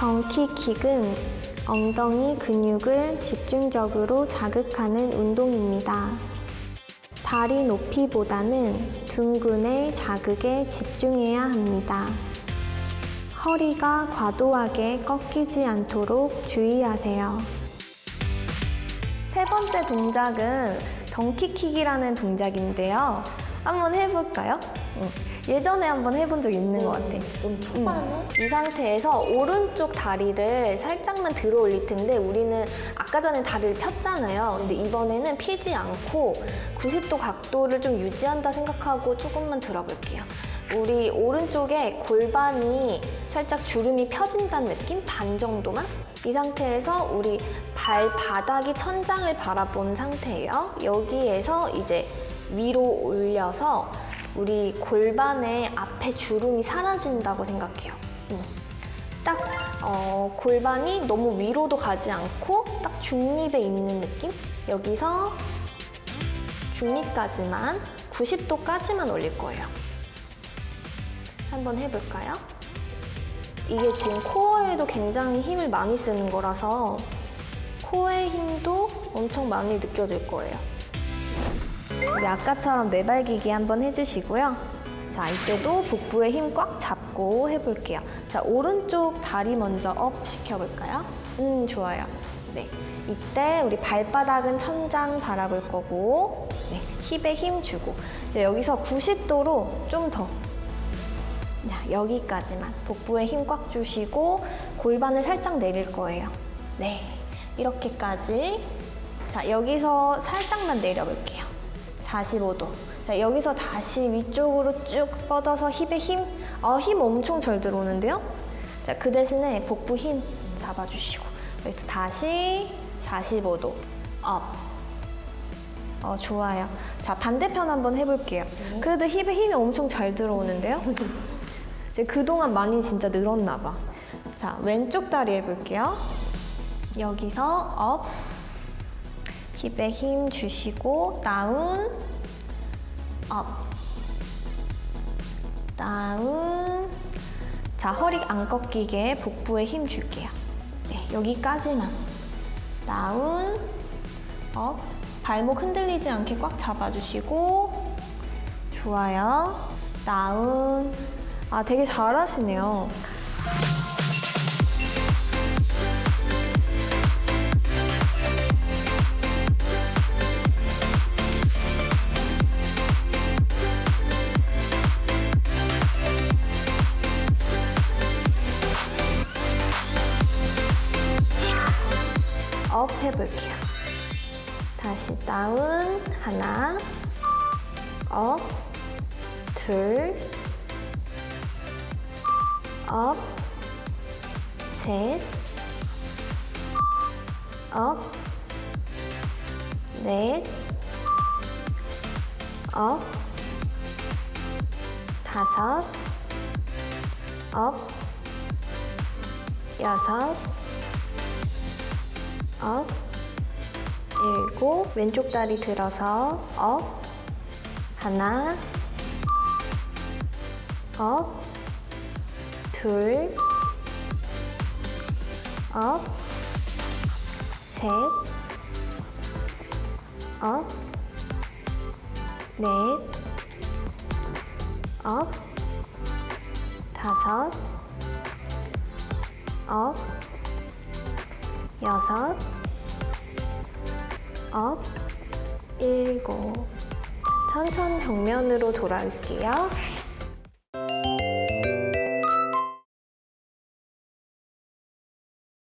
덩키킥은 엉덩이 근육을 집중적으로 자극하는 운동입니다. 다리 높이보다는 둥근의 자극에 집중해야 합니다. 허리가 과도하게 꺾이지 않도록 주의하세요. 세 번째 동작은 덩키킥이라는 동작인데요. 한번 해볼까요? 응. 예전에 한번 해본 적 있는 것 같아. 좀 초반에 이 상태에서 오른쪽 다리를 살짝만 들어 올릴 텐데 우리는 아까 전에 다리를 폈잖아요. 근데 이번에는 피지 않고 90도 각도를 좀 유지한다 생각하고 조금만 들어볼게요. 우리 오른쪽에 골반이 살짝 주름이 펴진다는 느낌? 반 정도만? 이 상태에서 우리 발바닥이 천장을 바라보는 상태예요. 여기에서 이제 위로 올려서 우리 골반의 앞에 주름이 사라진다고 생각해요. 음. 딱 어, 골반이 너무 위로도 가지 않고 딱 중립에 있는 느낌? 여기서 중립까지만 90도까지만 올릴 거예요. 한번 해볼까요? 이게 지금 코어에도 굉장히 힘을 많이 쓰는 거라서 코어의 힘도 엄청 많이 느껴질 거예요. 우리 아까처럼 내발기기 한번 해주시고요. 자, 이때도 복부에 힘 꽉 잡고 해볼게요. 자, 오른쪽 다리 먼저 업 시켜볼까요? 음, 좋아요. 네. 이때 우리 발바닥은 천장 바라볼 거고, 네. 힙에 힘 주고. 이제 여기서 90도로 좀 더. 자, 여기까지만. 복부에 힘 꽉 주시고, 골반을 살짝 내릴 거예요. 네. 이렇게까지. 자, 여기서 살짝만 내려볼게요. 45도. 자, 여기서 다시 위쪽으로 쭉 뻗어서 힙에 힘. 어, 힘 엄청 잘 들어오는데요? 자, 그 대신에 복부 힘 잡아주시고. 여기서 다시 45도. 업. 어, 좋아요. 자, 반대편 한번 해볼게요. 그래도 힙에 힘이 엄청 잘 들어오는데요? 이제 그동안 많이 진짜 늘었나 봐. 자, 왼쪽 다리 해볼게요. 여기서 업. 힙에 힘 주시고 다운 업 다운. 자 허리 안 꺾이게 복부에 힘 줄게요. 네 여기까지만. 다운 업 발목 흔들리지 않게 꽉 잡아주시고. 좋아요. 다운. 아 되게 잘하시네요 업 해볼게요. 다시 다운 하나, 업, 둘, 업, 셋, 업, 넷, 업, 다섯, 업, 여섯, 업, 일곱, 왼쪽 다리 들어서 업, 하나, 업, 둘, 업, 셋, 업, 넷, 업, 다섯, 업, 여섯, 업, 일곱. 천천 정면으로 돌아올게요.